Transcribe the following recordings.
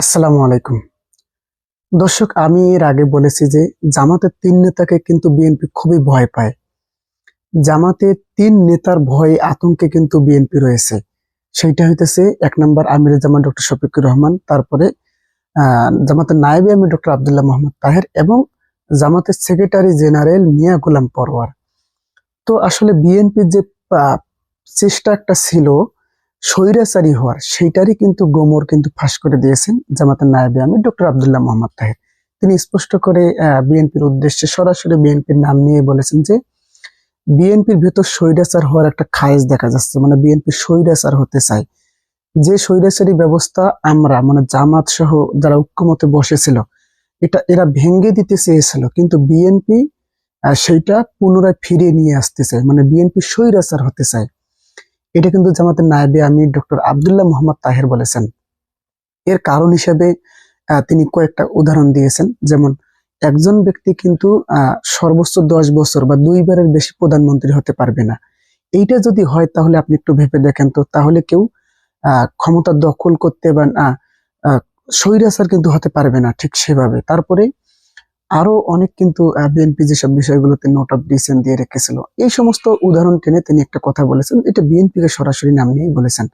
আসসালামু আলাইকুম। দর্শক, আমি এর আগে বলেছি যে জামাতের তিন নেতাকে কিন্তু বিএনপি খুবই ভয় পায়। জামাতের তিন নেতার ভয়ে আতঙ্কে কিন্তু বিএনপি রয়েছে। সেইটা হইতেছে এক নম্বর আমির জামান ডক্টর শফিকুর রহমান, তারপরে জামাতের নায়েবে আমির ডক্টর আবদুল্লাহ মোহাম্মদ তাহের এবং জামাতের সেক্রেটারি জেনারেল মিয়া গোলাম পরওয়ার। তো আসলে বিএনপির যে চেষ্টা একটা ছিল স্বৈরাচারী হওয়ার সেইটারই কিন্তু গোমর কিন্তু ফাঁস করে দিয়েছেন জামাতের নায়েবে আমির ডক্টর আবদুল্লাহ মোহাম্মদ তাহের। তিনি স্পষ্ট করে বিএনপির উদ্দেশ্যে সরাসরি বিএনপির নাম নিয়ে বলেছেন যে, বিএনপির ভেতর স্বৈরাচার হওয়ার একটা খায়েজ দেখা যাচ্ছে মানে বিএনপি স্বৈরাচার হতে চায়। যে স্বৈরাচারী ব্যবস্থা আমরা মানে জামাত সহ যারা ঐক্যমতে বসেছিল, এটা এরা ভেঙ্গে দিতে চেয়েছিল, কিন্তু বিএনপি সেইটা পুনরায় ফিরিয়ে নিয়ে আসতে চায় মানে বিএনপি স্বৈরাচার হতে চায়। এটা কিন্তু জামাতের নায়েবে আমি ডক্টর আবদুল্লাহ মোহাম্মদ তাহের বলেছেন। এর কারণ হিসেবে তিনি কয়েকটা উদাহরণ দিয়েছেন। যেমন, একজন ব্যক্তি কিন্তু সর্বোচ্চ দশ বছর বা দুইবারের বেশি প্রধানমন্ত্রী হতে পারবে না। এইটা যদি হয়, তাহলে আপনি একটু ভেবে দেখেন তো, তাহলে কেউ ক্ষমতা দখল করতে বা স্বৈরাচার কিন্তু হতে পারবে না ঠিক সেভাবে। তারপরে আরও অনেক কিন্তু বিএনপি যেসব বিষয়গুলোতে নোট অফ ডিসেন দিয়ে রেখেছিল, এই সমস্ত উদাহরণ টেনে তিনি একটা কথা বলেছেন, এটা বিএনপি কে সরাসরি নাম নিয়ে বলেছেন।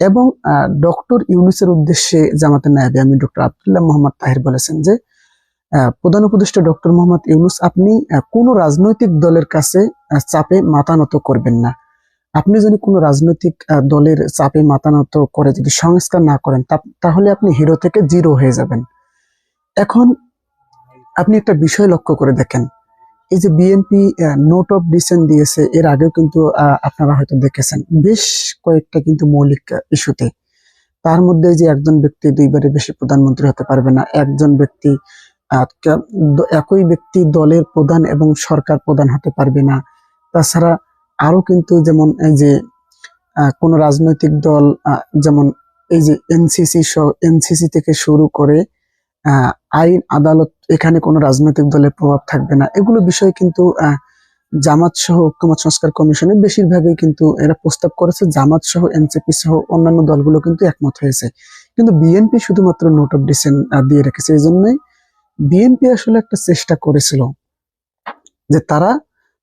এবং ডক্টর ইউনুসের উদ্দেশ্যে জামাতের নায়েবে আমি ডক্টর আবদুল্লাহ মোহাম্মদ তাহির বলেছেন যে প্রধান উপদেষ্টা ডক্টর মোহাম্মদ ইউনুস, আপনি কোনো রাজনৈতিক দলের কাছে চাপে মাথা নত করবেন না। আপনি যদি কোনো রাজনৈতিক দলের চাপে মাথা নত করে যদি সংস্কার না করেন তাহলে আপনি হিরো থেকে জিরো হয়ে যাবেন। এখন আপনি একটা বিষয় লক্ষ্য করে দেখেন। এই যে বিএনপি নোট অফ ডিসেন্ট দিয়েছে, এর আগেও কিন্তু আপনারা হয়তো দেখেছেন। বেশ কয়েকটা কিন্তু মৌলিক ইস্যুতে। তার মধ্যে যে একজন ব্যক্তি দুইবারে বেশি প্রধানমন্ত্রী হতে পারবে না, একজন ব্যক্তি একই ব্যক্তি দলের প্রধান এবং সরকার প্রধান হতে পারবে না। তাছাড়া আরও কিন্তু যেমন এই যে কোন রাজনৈতিক দল যেমন এই যে এনসিসি সহ এনসিসি থেকে শুরু করে আইন, আদালত, এখানে কোনো রাজনৈতিক দলের প্রভাব থাকবে না। এগুলো বিষয় কিন্তু জামাত সহ ঐক্যমত সংস্কার কমিশনে বেশিরভাগই কিন্তু এরা প্রস্তাব করেছে, জামাত সহ, এনসিপি সহ অন্যান্য দলগুলো কিন্তু একমত হয়েছে। কিন্তু বিএনপি শুধুমাত্র নোট অফ ডিসেন্ট দিয়ে রেখেছে। এই জন্যই বিএনপি আসলে একটা চেষ্টা করেছিল যে তারা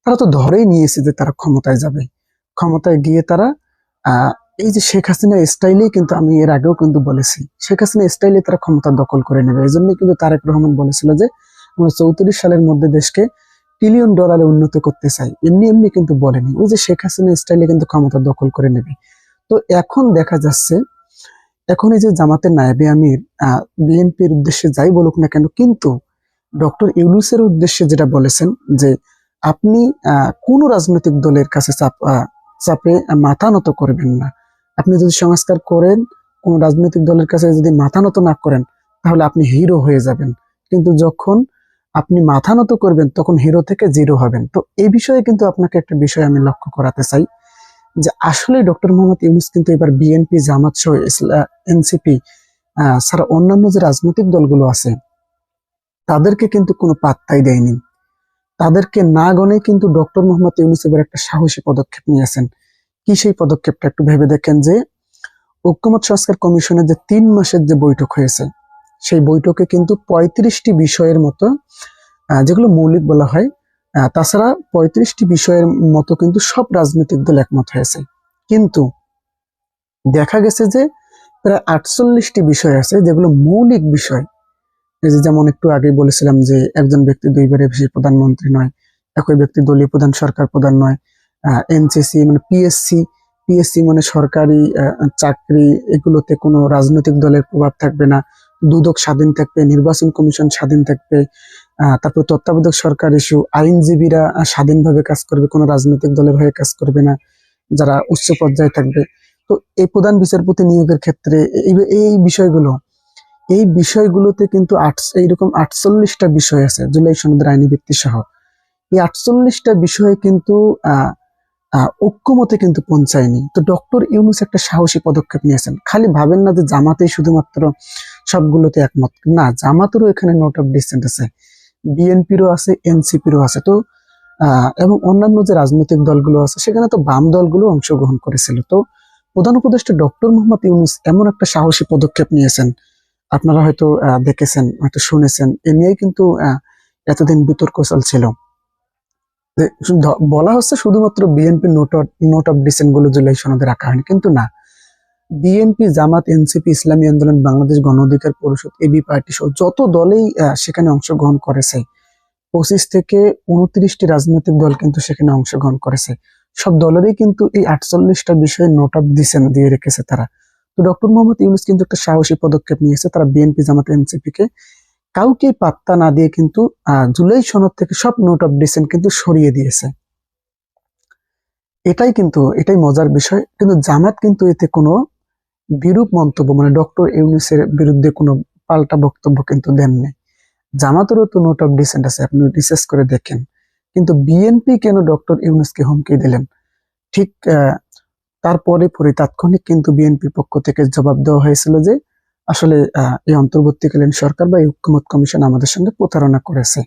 তারা তো ধরেই নিয়েছে যে তারা ক্ষমতায় যাবে। ক্ষমতায় গিয়ে তারা এই যে শেখ হাসিনা স্টাইলেই কিন্তু আমি এর আগেও কিন্তু বলেছি। শেখ হাসিনা স্টাইলে তারা ক্ষমতা দখল করে নেবে। এই জন্যই কিন্তু তারেক রহমান বলেছিল যে চৌত্রিশ সালের মধ্যে দেশকে ট্রিলিয়ন ডলারে উন্নত করতে চাই। এমনি এমনি কিন্তু বলেনি। ওই যে শেখ হাসিনা স্টাইলে কিন্তু ক্ষমতা দখল করে নেবে। তো এখন দেখা যাচ্ছে, এখন এই যে জামাতের নায়েবে আমির বিএনপির উদ্দেশ্যে যাই বলুক না কেন, কিন্তু ডক্টর ইউনুসের উদ্দেশ্যে যেটা বলেছেন যে, আপনি কোন রাজনৈতিক দলের কাছে চাপ চাপে মাথা নত করবেন না। আপনি যদি সংস্কার করেন, কোন রাজনৈতিক দলের কাছে যদি মাথা নত না করেন, তাহলে আপনি হিরো হয়ে যাবেন। কিন্তু যখন আপনি মাথা নত করবেন, তখন হিরো থেকে জিরো হবেন। তো এই বিষয়ে কিন্তু আপনাকে একটা বিষয় আমি লক্ষ্য করাতে চাই, যে আসলে ডক্টর মোহাম্মদ ইউনুস কিন্তু এবার বিএনপি জামাত সহ এনসিপি ছাড়া অন্যান্য যে রাজনৈতিক দলগুলো আছে, তাদেরকে কিন্তু কোনো পাত্তাই দেয়নি। তাদেরকে না গণে কিন্তু ডক্টর মোহাম্মদ ইউনুস এবার একটা সাহসী পদক্ষেপ নিয়েছেন। কি সেই পদক্ষেপটা একটু ভেবে দেখেন যে ঐক্যমত সংস্কার কমিশনের যে তিন মাসের যে বৈঠক হয়েছে, সেই বৈঠকে কিন্তু পঁয়ত্রিশটি বিষয়ের মতো যেগুলো মৌলিক বলা হয় তাছাড়া পঁয়ত্রিশটি বিষয়ের মতো কিন্তু সব রাজনৈতিক দল একমত হয়েছে। কিন্তু দেখা গেছে যে প্রায় আটচল্লিশটি বিষয় আছে যেগুলো মৌলিক বিষয়। যেমন একটু আগে বলেছিলাম যে একজন ব্যক্তি দুইবারে বেশি প্রধানমন্ত্রী নয়, একই ব্যক্তি দলীয় প্রধান, সরকার প্রধান নয় এনসিসি মানে পিএসসি পিএসসি মানে সরকারি চাকরি এগুলোতে কোনো রাজনৈতিক দলের প্রভাব থাকবে না। দুদক স্বাধীন থাকবে নির্বাচন কমিশন স্বাধীন থাকবে তারপর তত্ত্বাবধায়ক সরকার ইস্যু আইনজীবীরা স্বাধীনভাবে কাজ করবে কোনো রাজনৈতিক দলের হয়ে কাজ করবে না যারা উচ্চ পর্যায়ে থাকবে। তো এই প্রধান বিচারপতি নিয়োগের ক্ষেত্রে এই বিষয়গুলো এই বিষয়গুলোতে কিন্তু আট এইরকম আটচল্লিশটা বিষয় আছে জুলাই সনদের আইনি ব্যক্তি সহ। এই আটচল্লিশটা বিষয়ে কিন্তু আহ, ঐক্যমতে কিন্তু পৌঁছায়নি। তো ডক্টর ইউনুস একটা সাহসী পদক্ষেপ নিয়েছেন। খালি ভাবেন না যে জামাতেই শুধুমাত্র সবগুলোতে একমত। না, জামাতেরও এখানে নোট অফ ডিসেন্ট আছে। বিএনপিরও আছে এনসিপিরও আছে। তো এবং অন্যান্য যে রাজনৈতিক দলগুলো আছে, সেখানে তো বাম দলগুলো অংশগ্রহণ করেছিল। তো, প্রধান উপদেষ্টা ডক্টর মোহাম্মদ ইউনুস এমন একটা সাহসী পদক্ষেপ নিয়েছেন। আপনারা হয়তো দেখেছেন, হয়তো শুনেছেন। এ নিয়েই কিন্তু এতদিন বিতর্ক চলছিল। বলা হচ্ছে শুধুমাত্র বিএনপি নোট নোট অফ ডিসেন্টগুলো জুলাই সনদে রাখা হয়নি, কিন্তু না। বিএনপি জামাত এনসিপি ইসলামী আন্দোলন, বাংলাদেশ গণ অধিকার পরিষদ এবি পার্টি সহ যত দলেই সেখানে অংশগ্রহণ করেছে, পঁচিশ থেকে উনত্রিশটি রাজনৈতিক দল কিন্তু সেখানে অংশগ্রহণ করেছে। সব দলেরই কিন্তু এই আটচল্লিশটা বিষয়ে নোট অফ ডিসেন্ট দিয়ে রেখেছে তারা। তো ডক্টর মোহাম্মদ ইউনুস কিন্তু একটা সাহসী পদক্ষেপ নিয়েছে, তারা বিএনপি জামাত এনসিপি কে কাউকে পাত্তা না দিয়ে কিন্তু জুলাই সনদ থেকে সব নোট অফ ডিসেন্ট কিন্তু সরিয়ে দিয়েছে। এটাই কিন্তু, এটাই মজার বিষয়। কিন্তু জামাত কিন্তু এতে কোনো বিরূপ মন্তব্য মানে ডক্টর ইউনুসের বিরুদ্ধে কোনো পাল্টা বক্তব্য কিন্তু দেননি। জামাতেরও তো নোট অফ ডিসেন্ট আছে, আপনি রিসার্চ করে দেখেন। কিন্তু বিএনপি কেন ডক্টর ইউনুসকে হুমকি দিলেন? ঠিক তারপরে পরে তাৎক্ষণিক কিন্তু বিএনপির পক্ষ থেকে জবাব দেওয়া হয়েছিল যে আসলে এই অন্তর্বর্তীকালীন সরকার বা এই ঐক্যমত কমিশন আমাদের সঙ্গে প্রতারণা করেছে।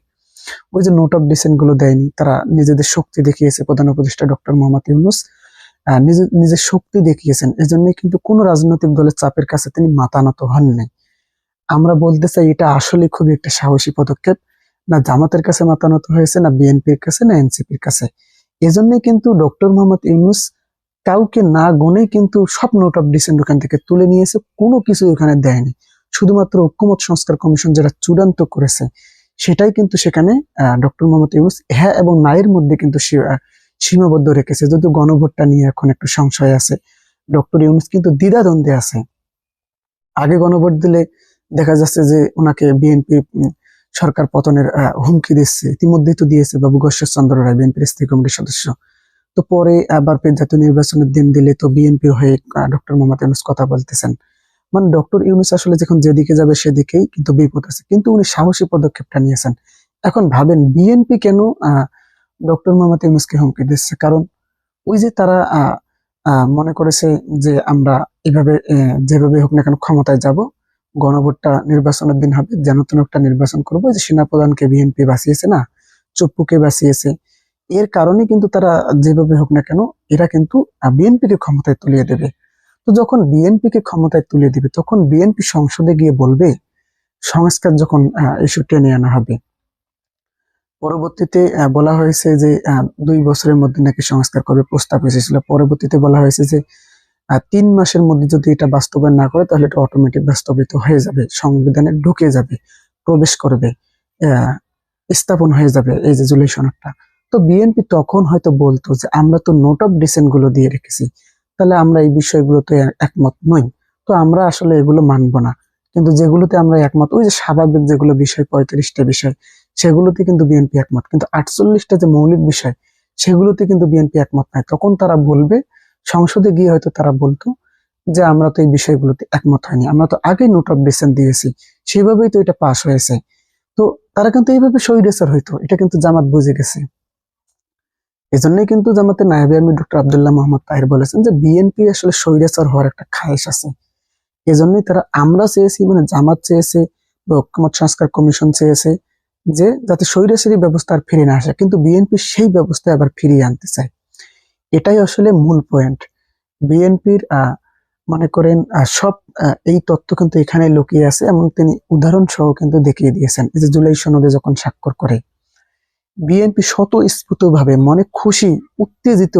ওই যে নোট অফ ডিসেন্টগুলো দেয়নি তারা নিজেদের শক্তি দেখিয়েছে প্রধান উপদেষ্টা ডক্টর মোহাম্মদ ইউনুস আহ, নিজে নিজের শক্তি দেখিয়েছেন। এজন্যই কিন্তু কোনো রাজনৈতিক দলের চাপের কাছে তিনি মাথা নত হননি। আমরা বলতে চাই এটা আসলে খুবই একটা সাহসী পদক্ষেপ। না জামাতের কাছে মাতানত হয়েছে না বিএনপির কাছে না এনসিপির কাছে। এজন্যই কিন্তু ডক্টর মোহাম্মদ ইউনুস কাউকে না গুনেই কিন্তু সব নোট অফ ডিসেন্ট ওখান থেকে তুলে নিয়েছে, কোনো কিছু ওখানে দেয়নি। শুধুমাত্র ঐক্যমত সংস্কার কমিশন যারা চূড়ান্ত করেছে, সেটাই কিন্তু সেখানে ডক্টর মোহাম্মদ ইউনুস হ্যাঁ এবং নায়ের মধ্যে কিন্তু সীমাবদ্ধ রেখেছে। যদিও গণভোটটা নিয়ে এখন একটু সংশয় আছে, ডক্টর ইউনুস কিন্তু দ্বিধাদ্বন্দ্বে আছে। আগে গণভোট দিলে দেখা যাচ্ছে যে ওনাকে বিএনপি সরকার পতনের হুমকি দিচ্ছে। ইতিমধ্যেই তো দিয়েছে বাবু গশ্বর চন্দ্র রায় বিএনপির স্থায়ী কমিটির সদস্য। তো পরে আবার জাতীয় নির্বাচনের দিন দিলে তো বিএনপির হয়ে ডক্টর মোহাম্মদ ইউনুস কথা বলতেছেন। মানে ডক্টর ইউনুস আসলে যখন যেদিকে যাবে সেদিকেই কিন্তু বিপদ আছে। কিন্তু উনি সাহসী পদক্ষেপটা নিয়েছেন। এখন ভাবেন বিএনপি কেন ডক্টর মোহাম্মদ ইউনুসকে হুমকি দিচ্ছে? কারণ ওই যে তারা মনে করেছে যে আমরা এভাবে যেভাবে হোক না কেন ক্ষমতায় যাব, গণভোটটা নির্বাচনের দিন হবে, যেন তেন একটা নির্বাচন করব। যে সেনাপ্রধানকে বিএনপি বাঁচিয়েছে না, চপ্পুকে বাঁচিয়েছে এর কারণে কিন্তু তারা যেভাবে হোক না কেন, এরা কিন্তু বিএনপি কে ক্ষমতায় তুলিয়ে দেবে। তো যখন বিএনপি কে ক্ষমতায় তুলে দিবে, তখন বিএনপি সংসদে গিয়ে বলবে, সংস্কার যখন ইস্যু টেনে আনা হবে। পরবর্তীতে বলা হয়েছে যে দুই বছরের মধ্যে নাকি সংস্কার করবে প্রস্তাব এসেছিল। পরবর্তীতে বলা হয়েছে যে তিন মাসের মধ্যে যদি এটা বাস্তবায়ন না করে, তাহলে এটা অটোমেটিক বাস্তবিত হয়ে যাবে, সংবিধানে ঢুকে যাবে, প্রবেশ করবে স্থাপন হয়ে যাবে এই যে জুলাই তো বিএনপি তখন হয়তো বলতো যে, আমরা তো নোট অফ ডিসেন্টগুলো দিয়ে রেখেছি। তাহলে আমরা এই বিষয়গুলোতে একমত নই। তো আমরা আসলে এগুলো মানব না। কিন্তু যেগুলোতে আমরা একমত, ওই যে স্বাভাবিক যেগুলো বিষয়, পঁয়ত্রিশটা বিষয়, সেগুলোতে কিন্তু বিএনপি একমত। কিন্তু আটচল্লিশটা যে মৌলিক বিষয়, সেগুলোতে কিন্তু বিএনপি একমত নাই। তখন তারা বলবে, সংসদে গিয়ে হয়তো তারা বলতো যে, আমরা তো এই বিষয়গুলোতে একমত হয়নি। আমরা তো আগে নোট অফ ডিসেন্ট দিয়েছি। সেভাবেই তো এটা পাশ হয়েছে। তো তারা কিন্তু এইভাবে সৈরেসার হইতো। এটা কিন্তু জামাত বুঝে গেছে। এজন্যই কিন্তু জামাতের নায়েবে আমি ডক্টর আব্দুল্লাহ মোহাম্মদ তাহির বলেছেন যে বিএনপি আসলে সৈরাচার হওয়ার একটা খায়েশ আছে। এজন্যই তারা আমরা চেয়েছি মানে জামাত চেয়েছে বা ঐক্যমত সংস্কার কমিশন চেয়েছে যে যাতে সৈরাচারী ব্যবস্থা আর ফিরে না আসে, কিন্তু বিএনপি সেই ব্যবস্থা আবার ফিরিয়ে আনতে চায়। এটাই আসলে মূল পয়েন্ট বিএনপির মনে করেন সব এই তথ্য কিন্তু এখানে লুকিয়ে আছে এবং তিনি উদাহরণ সহ কিন্তু দেখিয়ে দিয়েছেন। এই যে জুলাই সনদে যখন স্বাক্ষর করে বিএনপি স্বতঃস্ফূর্ত ভাবে মনে খুশি, উত্তেজিত,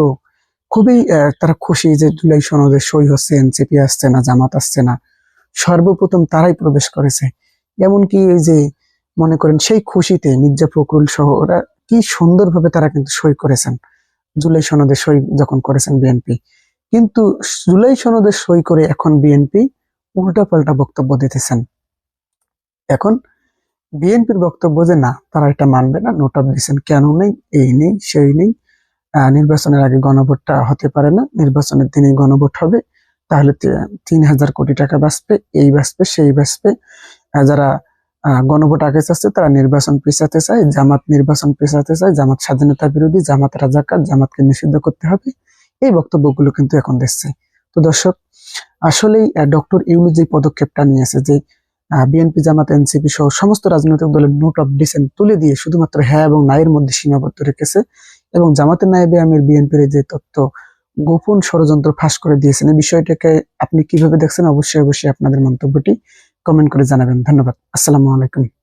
খুবই তারা খুশি যে জুলাই সনদে সই হচ্ছে এনসিপি আসছে না, জামাত আসছে না। সর্বপ্রথম তারাই প্রবেশ করেছে। এমনকি এই যে মনে করেন সেই খুশিতে মির্জা ফখরুল সহ ওরা কি সুন্দরভাবে তারা কিন্তু সই করেছেন। জুলাই সনদে সই যখন করেছেন বিএনপি কিন্তু জুলাই সনদে সই করে এখন বিএনপি উল্টাপাল্টা বক্তব্য দিতেছেন। এখন বিএনপির বক্তব্য যে, না, তারা এটা মানবে না, নোট অফ দিচ্ছেন কেন নেই, এই নেই, সেই নেই নির্বাচনের আগে গণভোটটা হতে পারে না, নির্বাচনের দিনে গণভোট হবে, তাহলে তিন হাজার কোটি টাকা বাঁচবে, এই বাঁচবে, সেই বাঁচবে। যারা গণভোট আগে চাচ্ছে, তারা নির্বাচন পেছাতে চায়, জামাত নির্বাচন পেছাতে চায়, জামাত স্বাধীনতা বিরোধী, জামাত রাজাকার, জামাতকে নিষিদ্ধ করতে হবে, এই বক্তব্যগুলো কিন্তু এখন দিচ্ছে। তো দর্শক, আসলেই ডক্টর ইউনুস যে পদক্ষেপটা নিয়েছে যে বিএনপি জামাত এনসিপি সহ সমস্ত রাজনৈতিক দলের নোট অফ ডিসেন্ট তুলে দিয়ে শুধুমাত্র হ্যাঁ এবং নায়ের মধ্যে সীমাবদ্ধ রেখেছে এবং জামাতের নায়েবে আমির বিএনপির যে তথ্য গোপন ষড়যন্ত্র ফাঁস করে দিয়েছেন, এই বিষয়টাকে আপনি কীভাবে দেখছেন? অবশ্যই অবশ্যই আপনাদের মন্তব্যটি কমেন্ট করে জানাবেন। ধন্যবাদ। আসসালামু আলাইকুম।